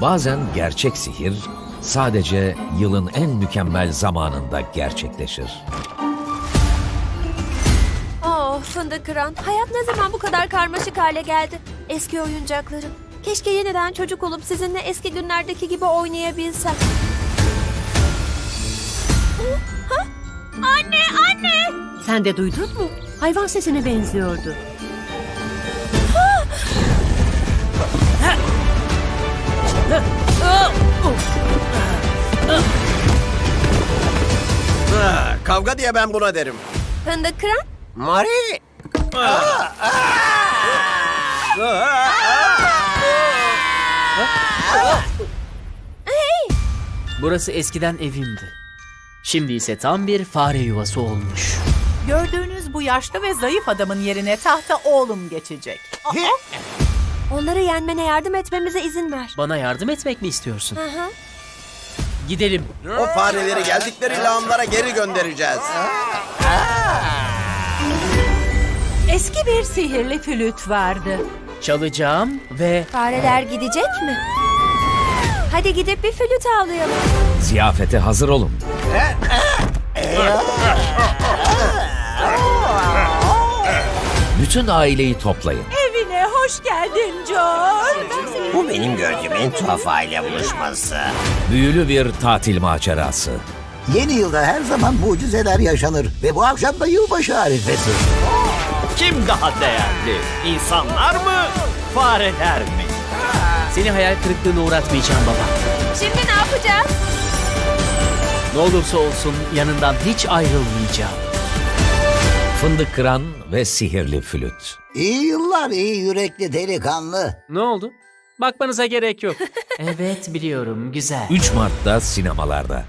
Bazen gerçek sihir sadece yılın en mükemmel zamanında gerçekleşir. Oh fındık kıran. Hayat ne zaman bu kadar karmaşık hale geldi? Eski oyuncaklarım. Keşke yeniden çocuk olup sizinle eski günlerdeki gibi oynayabilsem. Ha? Anne, anne! Sen de duydun mu? Hayvan sesine benziyordu. Kavga diye ben buna derim. Fındık kıran? Mari! Burası eskiden evimdi. Şimdi ise tam bir fare yuvası olmuş. Gördüğünüz bu yaşlı ve zayıf adamın yerine tahta oğlum geçecek. Onları yenmene yardım etmemize izin ver. Bana yardım etmek mi istiyorsun? Hı hı. Gidelim. O fareleri geldikleri lağımlara geri göndereceğiz. Eski bir sihirli flüt vardı. Çalacağım ve Fareler gidecek mi? Hadi gidip bir flüt avlayalım. Ziyafete hazır olun. Bütün aileyi toplayın. Evine hoş geldin John. Benim gördüğüm en tuhaf aile buluşması. Büyülü bir tatil macerası. Yeni yılda her zaman mucizeler yaşanır ve bu akşam da yılbaşı arifesi. Kim daha değerli? İnsanlar mı? Fareler mi? seni hayal kırıklığına uğratmayacağım baba. Şimdi ne yapacağız? Ne olursa olsun yanından hiç ayrılmayacağım. Fındık kıran ve sihirli flüt. İyi yıllar iyi yürekli delikanlı. Ne oldu? Bakmanıza gerek yok. evet biliyorum güzel. 3 Mart'ta sinemalarda.